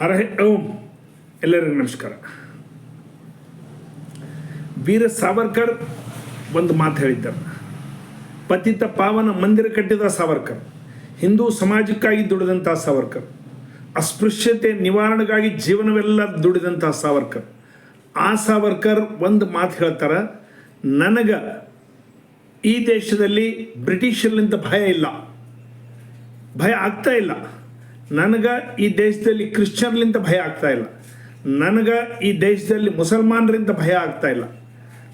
ಹರ ಓಂ. ಎಲ್ಲರಿಗೂ ನಮಸ್ಕಾರ. ವೀರ ಸಾವರ್ಕರ್ ಒಂದು ಮಾತು ಹೇಳಿದ್ದಾರೆ ಪತಿತ ಪಾವನ ಮಂದಿರ ಕಟ್ಟಿದ ಸಾವರ್ಕರ್, ಹಿಂದೂ ಸಮಾಜಕ್ಕಾಗಿ ದುಡಿದಂಥ ಸಾವರ್ಕರ್, ಅಸ್ಪೃಶ್ಯತೆ ನಿವಾರಣೆಗಾಗಿ ಜೀವನವೆಲ್ಲ ದುಡಿದಂಥ ಸಾವರ್ಕರ್. ಆ ಸಾವರ್ಕರ್ ಒಂದು ಮಾತು ಹೇಳ್ತಾರೆ, ನನಗೆ ಈ ದೇಶದಲ್ಲಿ ಬ್ರಿಟಿಷರ್ಲಿಂದ ಭಯ ಇಲ್ಲ. ಭಯ ಆಗ್ತಾ ಇಲ್ಲ. ನನಗೆ ಈ ದೇಶದಲ್ಲಿ ಕ್ರಿಶ್ಚಿಯನ್ಲಿಂದ ಭಯ ಆಗ್ತಾ ಇಲ್ಲ. ನನಗೆ ಈ ದೇಶದಲ್ಲಿ ಮುಸಲ್ಮಾನರಿಂದ ಭಯ ಆಗ್ತಾ ಇಲ್ಲ.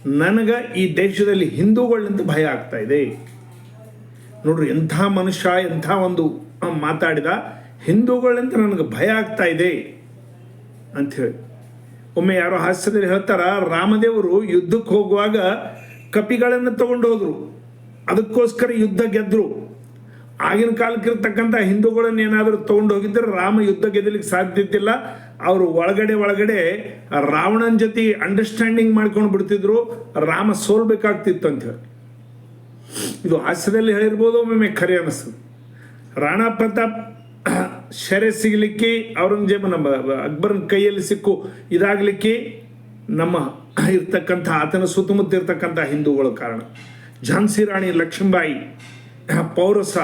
ನನಗೆ ಈ ದೇಶದಲ್ಲಿ ಹಿಂದೂಗಳಿಂದ ಭಯ ಆಗ್ತಾ ಇದೆ. ನೋಡ್ರಿ, ಎಂಥ ಮನುಷ್ಯ, ಎಂಥ ಒಂದು ಮಾತಾಡಿದ ಹಿಂದೂಗಳಿಂದ ನನಗೆ ಭಯ ಆಗ್ತಾ ಇದೆ ಅಂಥೇಳಿ ಒಮ್ಮೆ ಯಾರೋ ಹಾಸ್ಯದಲ್ಲಿ ಹೇಳ್ತಾರ, ರಾಮದೇವರು ಯುದ್ಧಕ್ಕೆ ಹೋಗುವಾಗ ಕಪಿಗಳನ್ನು ತಗೊಂಡು ಹೋದ್ರು. ಅದಕ್ಕೋಸ್ಕರ ಯುದ್ಧ ಗೆದ್ರು. ಆಗಿನ ಕಾಲಕ್ಕಿರ್ತಕ್ಕಂಥ ಹಿಂದೂಗಳನ್ನ ಏನಾದರೂ ತಗೊಂಡು ಹೋಗಿದ್ದರೆ ರಾಮ ಯುದ್ಧ ಗೆದ್ದಲಿಕ್ಕೆ ಸಾಧ್ಯತಿಲ್ಲ ಅವರು ಒಳಗಡೆ ಒಳಗಡೆ ರಾವಣನ ಜೊತೆ ಅಂಡರ್ಸ್ಟ್ಯಾಂಡಿಂಗ್ ಮಾಡ್ಕೊಂಡು ಬಿಡ್ತಿದ್ರು. ರಾಮ ಸೋಲ್ಬೇಕಾಗ್ತಿತ್ತು ಅಂತ ಹೇಳಿ. ಇದು ಹಾಸ್ಯದಲ್ಲಿ ಹೇಳಿರ್ಬೋದು, ಒಮ್ಮೊಮ್ಮೆ ಖರೆ ಅನಿಸ್ತದೆ. ರಾಣಾ ಪ್ರತಾಪ್ ಶರೆ ಸಿಗಲಿಕ್ಕೆ ಔರಂಗಜೇಬ ನಮ್ಮ ಅಕ್ಬರನ ಕೈಯಲ್ಲಿ ಸಿಕ್ಕು ಇದಾಗಲಿಕ್ಕೆ ನಮ್ಮ ಇರ್ತಕ್ಕಂಥ ಆತನ ಸುತ್ತಮುತ್ತ ಇರ್ತಕ್ಕಂಥ ಹಿಂದೂಗಳ ಕಾರಣ. ಝಾನ್ಸಿ ರಾಣಿ ಲಕ್ಷ್ಮೀಬಾಯಿ ಪೌರಸ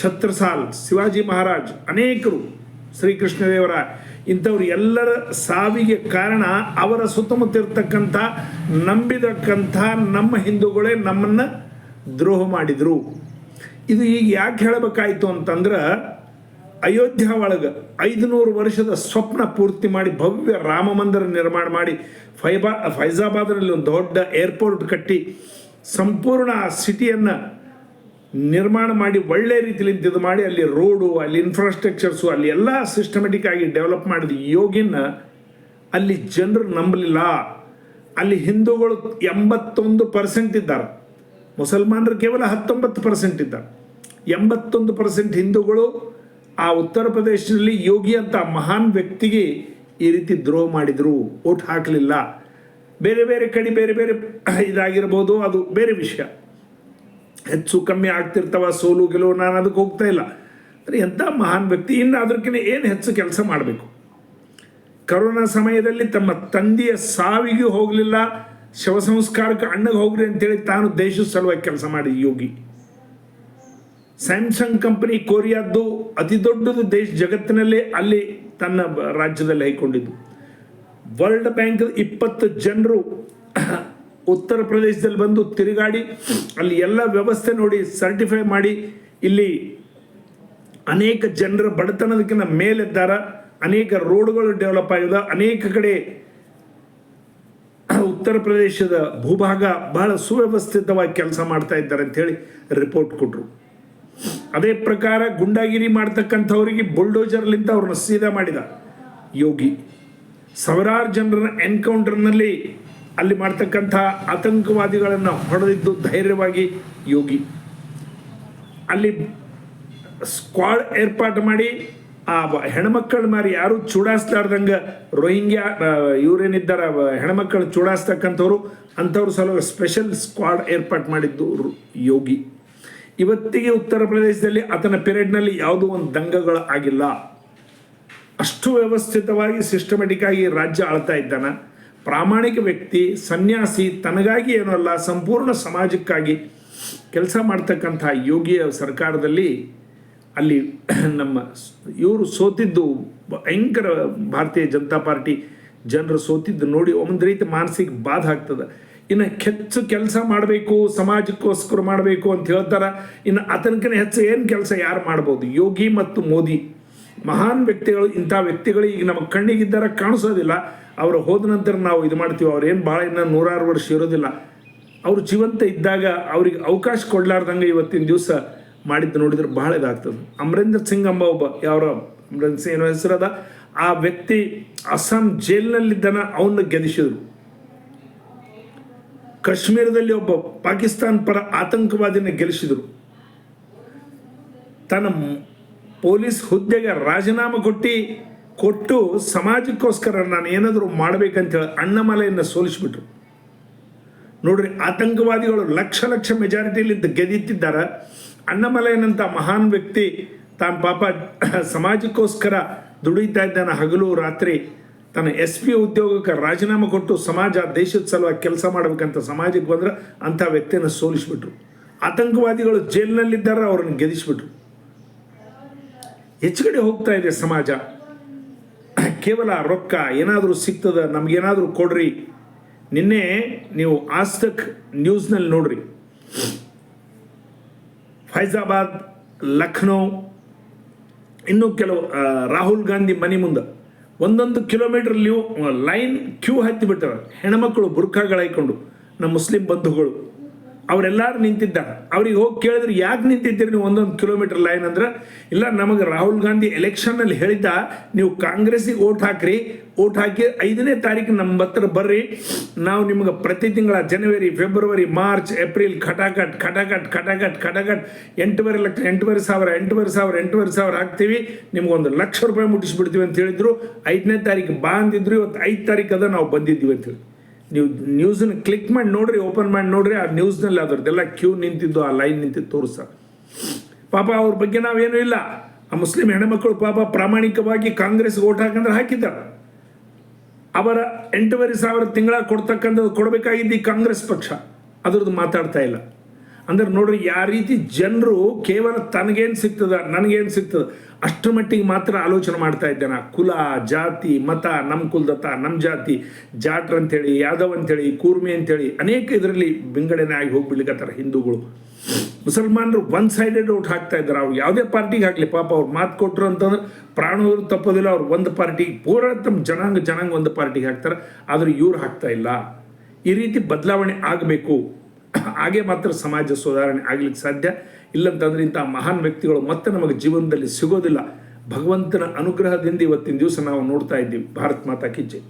ಛತ್ರಸಾಲ್, ಶಿವಾಜಿ ಮಹಾರಾಜ್, ಅನೇಕರು ಶ್ರೀಕೃಷ್ಣದೇವರ ಇಂಥವ್ರು ಎಲ್ಲರ ಸಾವಿಗೆ ಕಾರಣ ಅವರ ಸುತ್ತಮುತ್ತ ಇರ್ತಕ್ಕಂಥ ನಂಬಿದಕ್ಕಂಥ ನಮ್ಮ ಹಿಂದೂಗಳೇ ನಮ್ಮನ್ನು ದ್ರೋಹ ಮಾಡಿದರು. ಇದು ಈಗ ಯಾಕೆ ಹೇಳಬೇಕಾಯ್ತು ಅಂತಂದ್ರೆ, ಅಯೋಧ್ಯ ಒಳಗೆ ಐದುನೂರು ವರ್ಷದ ಸ್ವಪ್ನ ಪೂರ್ತಿ ಮಾಡಿ ಭವ್ಯ ರಾಮ ಮಂದಿರ ನಿರ್ಮಾಣ ಮಾಡಿ ಫೈಬಾ, ಫೈಜಾಬಾದ್ನಲ್ಲಿ ಒಂದು ದೊಡ್ಡ ಏರ್ಪೋರ್ಟ್ ಕಟ್ಟಿ ಸಂಪೂರ್ಣ ಆ ಸಿಟಿಯನ್ನು ನಿರ್ಮಾಣ ಮಾಡಿ ಒಳ್ಳೆ ರೀತಿಯಲ್ಲಿ ಇದು ಮಾಡಿ, ಅಲ್ಲಿ ರೋಡು, ಅಲ್ಲಿ ಇನ್ಫ್ರಾಸ್ಟ್ರಕ್ಚರ್ಸು ಅಲ್ಲಿ ಎಲ್ಲ ಸಿಸ್ಟಮೆಟಿಕ್ ಆಗಿ ಡೆವಲಪ್ ಮಾಡಿದ ಯೋಗಿನ ಅಲ್ಲಿ ಜನರು ನಂಬಲಿಲ್ಲ. ಅಲ್ಲಿ ಹಿಂದೂಗಳು ಎಂಬತ್ತೊಂದು ಪರ್ಸೆಂಟ್ ಇದ್ದಾರೆ. ಮುಸಲ್ಮಾನರು ಕೇವಲ ಹತ್ತೊಂಬತ್ತು ಪರ್ಸೆಂಟ್ ಇದ್ದಾರೆ. ಎಂಬತ್ತೊಂದು ಪರ್ಸೆಂಟ್ ಹಿಂದೂಗಳು ಆ ಉತ್ತರ ಪ್ರದೇಶದಲ್ಲಿ ಯೋಗಿ ಅಂತ ಮಹಾನ್ ವ್ಯಕ್ತಿಗೆ ಈ ರೀತಿ ದ್ರೋಹ ಮಾಡಿದರು. ಓಟ್ ಹಾಕಲಿಲ್ಲ. ಬೇರೆ ಬೇರೆ ಕಡೆ ಬೇರೆ ಬೇರೆ ಇದಾಗಿರ್ಬೋದು, ಅದು ಬೇರೆ ವಿಷಯ. ಹೆಚ್ಚು ಕಮ್ಮಿ ಆಗ್ತಿರ್ತಾವ, ಸೋಲು ಗೆಲುವು ನಾನು ಅದಕ್ಕೆ ಹೋಗ್ತಾ ಇಲ್ಲ. ಅಂದರೆ ಎಂಥ ಮಹಾನ್ ವ್ಯಕ್ತಿ ಇನ್ನು ಅದಕ್ಕಿಂತ ಏನು ಹೆಚ್ಚು ಕೆಲಸ ಮಾಡಬೇಕು? ಕರೋನಾ ಸಮಯದಲ್ಲಿ ತಮ್ಮ ತಂದೆಯ ಸಾವಿಗೆ ಹೋಗಲಿಲ್ಲ ಶವ ಸಂಸ್ಕಾರಕ್ಕೆ ಅಣ್ಣಗೆ ಹೋಗ್ರಿ ಅಂತೇಳಿ ತಾನು ದೇಶದ ಸಲುವಾಗಿ ಕೆಲಸ ಮಾಡಿ ಯೋಗಿ. ಸ್ಯಾಮ್ಸಂಗ್ ಕಂಪನಿ ಕೊರಿಯಾದ್ದು ಅತಿ ದೊಡ್ಡದು ದೇಶ ಜಗತ್ತಿನಲ್ಲೇ ಅಲ್ಲಿ ತನ್ನ ರಾಜ್ಯದಲ್ಲಿ ಹೈಕೊಂಡಿದ್ದು. ವರ್ಲ್ಡ್ ಬ್ಯಾಂಕ್ ಇಪ್ಪತ್ತು ಜನರು ಉತ್ತರ ಪ್ರದೇಶದಲ್ಲಿ ಬಂದು ತಿರುಗಾಡಿ ಅಲ್ಲಿ ಎಲ್ಲ ವ್ಯವಸ್ಥೆ ನೋಡಿ ಸರ್ಟಿಫೈ ಮಾಡಿ ಇಲ್ಲಿ ಅನೇಕ ಜನರ ಬಡತನದಕ್ಕಿಂತ ಮೇಲೆದ್ದಾರ, ಅನೇಕ ರೋಡ್ಗಳು ಡೆವಲಪ್ ಆಗಿದೆ, ಅನೇಕ ಕಡೆ ಉತ್ತರ ಪ್ರದೇಶದ ಭೂಭಾಗ ಬಹಳ ಸುವ್ಯವಸ್ಥಿತವಾಗಿ ಕೆಲಸ ಮಾಡ್ತಾ ಇದ್ದಾರೆ ಅಂತೇಳಿ ರಿಪೋರ್ಟ್ ಕೊಟ್ಟರು ಅದೇ ಪ್ರಕಾರ ಗುಂಡಾಗಿರಿ ಮಾಡ್ತಕ್ಕಂಥವರಿಗೆ ಬುಲ್ಡೋಜರ್ಲಿಂದ ಅವ್ರನ್ನ ಸೀದಾ ಮಾಡಿದ ಯೋಗಿ. ಸಾವಿರಾರು ಜನರ ಎನ್ಕೌಂಟರ್ನಲ್ಲಿ ಅಲ್ಲಿ ಮಾಡ್ತಕ್ಕಂಥ ಆತಂಕವಾದಿಗಳನ್ನು ಹೊಡೆದಿದ್ದು ಧೈರ್ಯವಾಗಿ ಯೋಗಿ. ಅಲ್ಲಿ ಸ್ಕ್ವಾಡ್ ಏರ್ಪಾಟ್ ಮಾಡಿ, ಆ ಹೆಣ್ಮಕ್ಕಳ ಮಾರಿ ಯಾರು ಚೂಡಾಸ್ಲಾರ್ದಂಗೆ ರೋಹಿಂಗ್ಯಾ ಇವರೇನಿದ್ದಾರೆ ಹೆಣ್ಮಕ್ಕಳು ಚೂಡಾಸ್ತಕ್ಕಂಥವ್ರು, ಅಂಥವ್ರ ಸಲುವಾಗಿ ಸ್ಪೆಷಲ್ ಸ್ಕ್ವಾಡ್ ಏರ್ಪಾಟ್ ಮಾಡಿದ್ದು ಯೋಗಿ. ಇವತ್ತಿಗೆ ಉತ್ತರ ಪ್ರದೇಶದಲ್ಲಿ ಆತನ ಪೀರಿಯಡ್ನಲ್ಲಿ ಯಾವುದೂ ಒಂದು ದಂಗಗಳು ಆಗಿಲ್ಲ. ಅಷ್ಟು ವ್ಯವಸ್ಥಿತವಾಗಿ ಸಿಸ್ಟಮೆಟಿಕ್ ಆಗಿ ರಾಜ್ಯ ಆಳ್ತಾ ಇದ್ದಾನ. ಪ್ರಾಮಾಣಿಕ ವ್ಯಕ್ತಿ, ಸನ್ಯಾಸಿ ತನಗಾಗಿ ಏನಲ್ಲ ಸಂಪೂರ್ಣ ಸಮಾಜಕ್ಕಾಗಿ ಕೆಲಸ ಮಾಡ್ತಕ್ಕಂಥ ಯೋಗಿಯ ಸರ್ಕಾರದಲ್ಲಿ ಅಲ್ಲಿ ನಮ್ಮ ಇವರು ಸೋತಿದ್ದು ಭಯಂಕರ ಭಾರತೀಯ ಜನತಾ ಪಾರ್ಟಿ ಜನರು ಸೋತಿದ್ದು ನೋಡಿ ಒಂದು ರೀತಿ ಮಾನಸಿಕ ಬಾಧ ಆಗ್ತದೆ. ಇನ್ನು ಹೆಚ್ಚು ಕೆಲಸ ಮಾಡಬೇಕು, ಸಮಾಜಕ್ಕೋಸ್ಕರ ಮಾಡಬೇಕು ಅಂತ ಹೇಳ್ತಾರೆ. ಇನ್ನು ಆತನಕನೇ ಹೆಚ್ಚು ಏನು ಕೆಲಸ ಯಾರು ಮಾಡ್ಬೋದು? ಯೋಗಿ ಮತ್ತು ಮೋದಿ. ಮಹಾನ್ ವ್ಯಕ್ತಿಗಳು, ಇಂಥ ವ್ಯಕ್ತಿಗಳು ಈಗ ನಮ್ಮ ಕಣ್ಣಿಗಿದ್ದಾರ ಕಾಣಿಸೋದಿಲ್ಲ. ಅವರು ಹೋದ ನಂತರ ನಾವು ಇದು ಮಾಡ್ತೀವಿ ಅವ್ರೇನು ಏನು ಭಾಳ ಇನ್ನು ನೂರಾರು ವರ್ಷ ಇರೋದಿಲ್ಲ. ಅವರು ಜೀವಂತ ಇದ್ದಾಗ ಅವ್ರಿಗೆ ಅವಕಾಶ ಕೊಡಲಾರ್ದಂಗೆ ಇವತ್ತಿನ ದಿವಸ ಮಾಡಿದ್ದು ನೋಡಿದ್ರೆ ಬಹಳ ಇದಾಗ್ತದೆ. ಅಮರೇಂದ್ರ ಸಿಂಗ್ ಅಂಬ ಒಬ್ಬ ಯಾವ ಅಮರೇಂದ್ರ ಸಿಂಗ್ ಏನೋ ಹೆಸರದ ಆ ವ್ಯಕ್ತಿ ಅಸ್ಸಾಂ ಜೈಲಿನಲ್ಲಿದ್ದಾನ ಅವನ್ನ ಗೆದಿಸಿದ್ರು. ಕಾಶ್ಮೀರದಲ್ಲಿ ಒಬ್ಬ ಪಾಕಿಸ್ತಾನ್ ಪರ ಆತಂಕವಾದಿನ ಗೆಲ್ಲಿಸಿದ್ರು ತನ್ನ ಪೊಲೀಸ್ ಹುದ್ದೆಗೆ ರಾಜೀನಾಮೆ ಕೊಟ್ಟು ಕೊಟ್ಟು ಸಮಾಜಕ್ಕೋಸ್ಕರ ನಾನು ಏನಾದರೂ ಮಾಡ್ಬೇಕಂತೇಳಿ ಅಣ್ಣಮಲೆಯನ್ನು ಸೋಲಿಸಿಬಿಟ್ರು. ನೋಡ್ರಿ, ಆತಂಕವಾದಿಗಳು ಲಕ್ಷ ಲಕ್ಷ ಮೆಜಾರಿಟಿಲಿಂದ ಗೆದ್ದಿತ್ತಿದ್ದಾರೆ ಅಣ್ಣಮಲೆಯನ್ನಂಥ ಮಹಾನ್ ವ್ಯಕ್ತಿ ತಾನು ಪಾಪ ಸಮಾಜಕ್ಕೋಸ್ಕರ ದುಡಿತಾ ಇದ್ದಾನೆ ಹಗಲು ರಾತ್ರಿ. ತನ್ನ ಎಸ್ ಪಿ ಉದ್ಯೋಗಕ್ಕೆ ರಾಜೀನಾಮೆ ಕೊಟ್ಟು ಸಮಾಜ, ದೇಶದ ಸಲುವಾಗಿ ಕೆಲಸ ಮಾಡಬೇಕಂತ ಸಮಾಜಕ್ಕೆ ಬಂದ್ರೆ ಅಂಥ ವ್ಯಕ್ತಿಯನ್ನು ಸೋಲಿಸ್ಬಿಟ್ರು. ಆತಂಕವಾದಿಗಳು ಜೈಲಿನಲ್ಲಿದ್ದಾರೆ, ಅವ್ರನ್ನ ಗೆಲ್ಲಿಸ್ಬಿಟ್ರು ಹೆಚ್ಚುಗಡೆ ಹೋಗ್ತಾ ಇದೆ ಸಮಾಜ. ಕೇವಲ ರೊಕ್ಕ ಏನಾದರೂ ಸಿಗ್ತದ, ನಮಗೇನಾದರೂ ಕೊಡ್ರಿ. ನಿನ್ನೆ ನೀವು ಆಸ್ತಕ್ ನ್ಯೂಸ್ನಲ್ಲಿ ನೋಡ್ರಿ. ಫೈಜಾಬಾದ್, ಲಖನೌ, ಇನ್ನೂ ಕೆಲವು ರಾಹುಲ್ ಗಾಂಧಿ ಮನೆ ಮುಂದೆ ಒಂದೊಂದು ಕಿಲೋಮೀಟರ್ ಲೈನ್ ಕ್ಯೂ ಹತ್ತಿಬಿಟ್ಟಾರ ಹೆಣ್ಮಕ್ಳು ಬುರ್ಖಾಗಳು ಹಾಕ್ಕೊಂಡು ನಮ್ಮ ಮುಸ್ಲಿಂ ಬಂಧುಗಳು. ಅವರೆಲ್ಲರೂ ನಿಂತಿದ್ದಾರೆ. ಅವ್ರಿಗೆ ಹೋಗಿ ಕೇಳಿದ್ರೆ ಯಾಕೆ ನಿಂತಿದ್ದೀರಿ ನೀವು ಒಂದೊಂದು ಕಿಲೋಮೀಟರ್ ಲೈನ್ ಅಂದ್ರೆ, ಇಲ್ಲ, ನಮಗೆ ರಾಹುಲ್ ಗಾಂಧಿ ಎಲೆಕ್ಷನ್ನಲ್ಲಿ ಹೇಳಿದ್ದ, ನೀವು ಕಾಂಗ್ರೆಸ್ಸಿಗೆ ಓಟ್ ಹಾಕ್ರಿ, ಓಟ್ ಹಾಕಿ ಐದನೇ ತಾರೀಕು ನಮ್ಮ ಹತ್ರ ಬರ್ರಿ. ನಾವು ನಿಮಗೆ ಪ್ರತಿ ತಿಂಗಳ ಜನವರಿ, ಫೆಬ್ರವರಿ, ಮಾರ್ಚ್, ಏಪ್ರಿಲ್ ಖಟಾಖಟ್ ಖಟಾಖಟ್ ಖಟಾಖಟ್ ಖಟಾಖಟ್ ಎಂಟುವರೆ ಲಕ್ಷ, ಎಂಟುವರೆ ಸಾವಿರ ಎಂಟುವರೆ ಸಾವಿರ ಎಂಟುವರೆ ಸಾವಿರ ಹಾಕ್ತೀವಿ. ನಿಮ್ಗೊಂದು ಲಕ್ಷ ರೂಪಾಯಿ ಮುಟ್ಟಿಸ್ಬಿಡ್ತೀವಿ ಅಂತ ಹೇಳಿದ್ರು. ಐದನೇ ತಾರೀಕು ಬಾ ಅಂದಿದ್ರು, ಇವತ್ತು ಐದು ತಾರೀಕು ಅದ ನಾವು ಬಂದಿದ್ದೀವಿ ಅಂತೇಳಿ ನೀವು ನ್ಯೂಸನ್ನು ಕ್ಲಿಕ್ ಮಾಡಿ ನೋಡ್ರಿ ಓಪನ್ ಮಾಡಿ ನೋಡ್ರಿ, ಆ ನ್ಯೂಸ್ನಲ್ಲಿ ಅದ್ರದ್ದೆಲ್ಲ ಕ್ಯೂ ನಿಂತಿದ್ದು, ಆ ಲೈನ್ ನಿಂತಿದ್ದು ತೋರಿಸ. ಪಾಪ ಅವ್ರ ಬಗ್ಗೆ ನಾವೇನೂ ಇಲ್ಲ. ಆ ಮುಸ್ಲಿಂ ಹೆಣ್ಮಕ್ಳು ಪಾಪ ಪ್ರಾಮಾಣಿಕವಾಗಿ ಕಾಂಗ್ರೆಸ್ ಓಟ್ ಹಾಕಂದ್ರೆ ಹಾಕಿದ್ದಾರೆ. ಅವರ ಎಂಟೂವರೆ ಸಾವಿರ ತಿಂಗಳ ಕೊಡ್ತಕ್ಕಂಥದ್ದು ಕೊಡಬೇಕಾಗಿದ್ದು ಈ ಕಾಂಗ್ರೆಸ್ ಪಕ್ಷ. ಅದ್ರದ್ದು ಮಾತಾಡ್ತಾ ಇಲ್ಲ. ಅಂದ್ರೆ ನೋಡ್ರಿ ಯಾವ ರೀತಿ ಜನರು ಕೇವಲ ತನಗೇನು ಸಿಗ್ತದ, ನನಗೇನು ಸಿಗ್ತದ ಅಷ್ಟರ ಮಟ್ಟಿಗೆ ಮಾತ್ರ ಆಲೋಚನೆ ಮಾಡ್ತಾ ಇದ್ದಾನ. ಕುಲ, ಜಾತಿ, ಮತ ನಮ್ಮ ಕುಲದತ್ತ ನಮ್ಮ ಜಾತಿ, ಜಾಟ್ರ ಅಂತೇಳಿ, ಯಾದವ್ ಅಂತೇಳಿ, ಕೂರ್ಮಿ ಅಂತೇಳಿ, ಅನೇಕ ಇದರಲ್ಲಿ ವಿಂಗಡಣೆ ಆಗಿ ಹೋಗ್ಬಿಡ್ಲಿಕ್ಕತ್ತಾರ ಹಿಂದೂಗಳು. ಮುಸಲ್ಮಾನರು ಒನ್ ಸೈಡೆಡ್ ಔಟ್ ಹಾಕ್ತಾ ಇದ್ದಾರೆ. ಅವ್ರು ಯಾವುದೇ ಪಾರ್ಟಿಗೆ ಹಾಕಲಿ, ಪಾಪ ಅವ್ರು ಮಾತು ಕೊಟ್ಟರು ಅಂತಂದ್ರೆ ಪ್ರಾಣವರು ತಪ್ಪೋದಿಲ್ಲ, ಅವ್ರು ಒಂದು ಪಾರ್ಟಿ ಪೂರ ತಮ್ಮ ಜನಾಂಗ ಜನಾಂಗ ಒಂದು ಪಾರ್ಟಿಗೆ ಹಾಕ್ತಾರೆ, ಆದರೆ ಇವ್ರು ಹಾಕ್ತಾ ಇಲ್ಲ. ಈ ರೀತಿ ಬದಲಾವಣೆ ಆಗಬೇಕು. ಹಾಗೆ ಮಾತ್ರ ಸಮಾಜ ಸುಧಾರಣೆ ಆಗ್ಲಿಕ್ಕೆ ಸಾಧ್ಯ. ಇಲ್ಲಂತಂದ್ರೆ ಇಂಥ ಮಹಾನ್ ವ್ಯಕ್ತಿಗಳು ಮತ್ತೆ ನಮಗೆ ಜೀವನದಲ್ಲಿ ಸಿಗೋದಿಲ್ಲ. ಭಗವಂತನ ಅನುಗ್ರಹದಿಂದ ಇವತ್ತಿನ ದಿವಸ ನಾವು ನೋಡ್ತಾ ಇದ್ದೀವಿ. ಭಾರತ್ ಮಾತಾ ಕಿ ಜೈ.